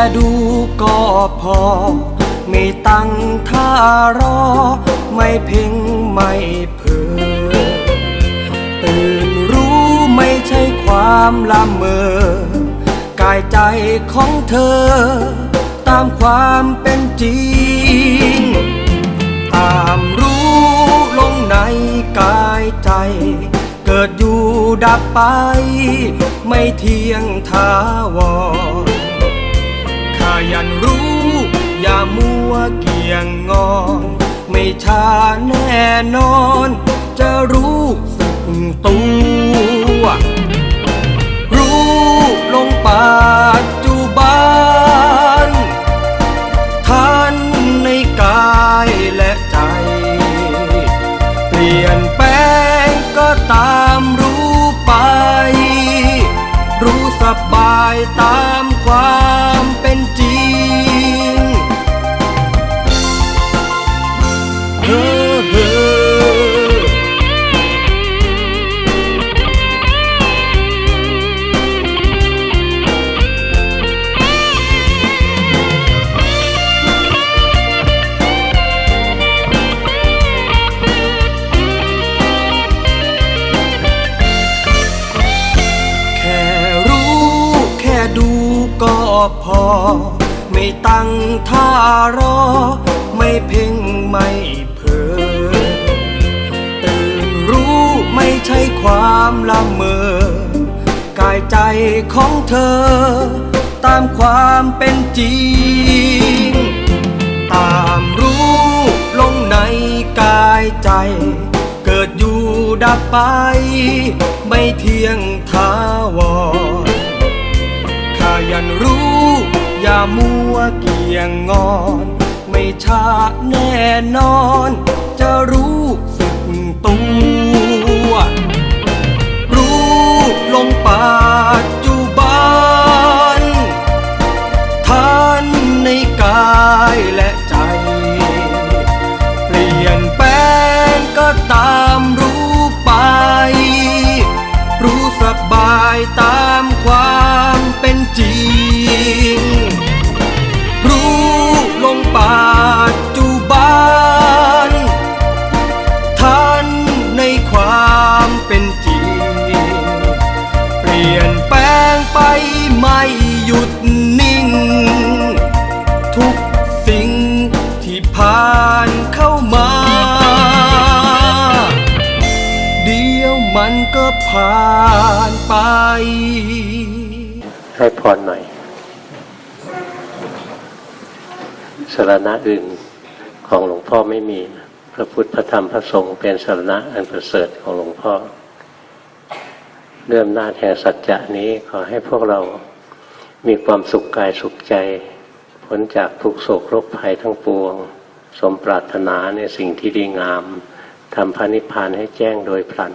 ค่ดูก็พอ ไม่ตั้งท่ารอ ไม่เพ่งไม่เพ้อตื่นรู้ไม่ใช่ความละเมอกายใจของเธอ ตามความเป็นจริง ตามรู้ลงในกายใจ เกิดอยู่ดับไป ไม่เที่ยงทาวร ยันรู้ อย่ามัวเกี่ยงงอน ไม่ช้าแน่นอน จะรู้สึกตัว รู้ลงปัจจุบันทันในกายและใจ เปลี่ยนแปลงก็ตามรู้ไป รู้สบายตามความ พอ ไม่ตั้งท่ารอ ไม่เพ่งไม่เพ้อตื่นรู้ไม่ใช่ความละเมอกายใจของเธอ ตามความเป็นจริง ตามรู้ลงในกายใจ เกิดอยู่ดับไป ไม่เที่ยงทาวร มัวเกี่ยงงอน ไม่ช้าแน่นอน จะรู้สึกตัว รู้ลงปัจจุบันทันในกายและใจ เปลี่ยนแปลงก็ตามรู้ไป รู้สบายตามความเป็นจริง ไปไม่หยุดนิ่ง ทุกสิ่งที่ผ่านเข้ามา เดี๋ยวมันก็ผ่านไป ให้พรหน่อยสารณะอื่นของหลวงพ่อไม่มี พระพุทธพระธรรมพระสงฆ์เป็นสารณะอันประเสริฐของหลวงพ่อ เรื่อำนาจแห่งสัจจะนี้ขอให้พวกเรามีความสุขกายสุขใจพ้นจากทุกโศกโรคภัยทั้งปวง สมปรารถนาในสิ่งที่ดีงามทำพระนิพพานให้แจ้งโดยพลัน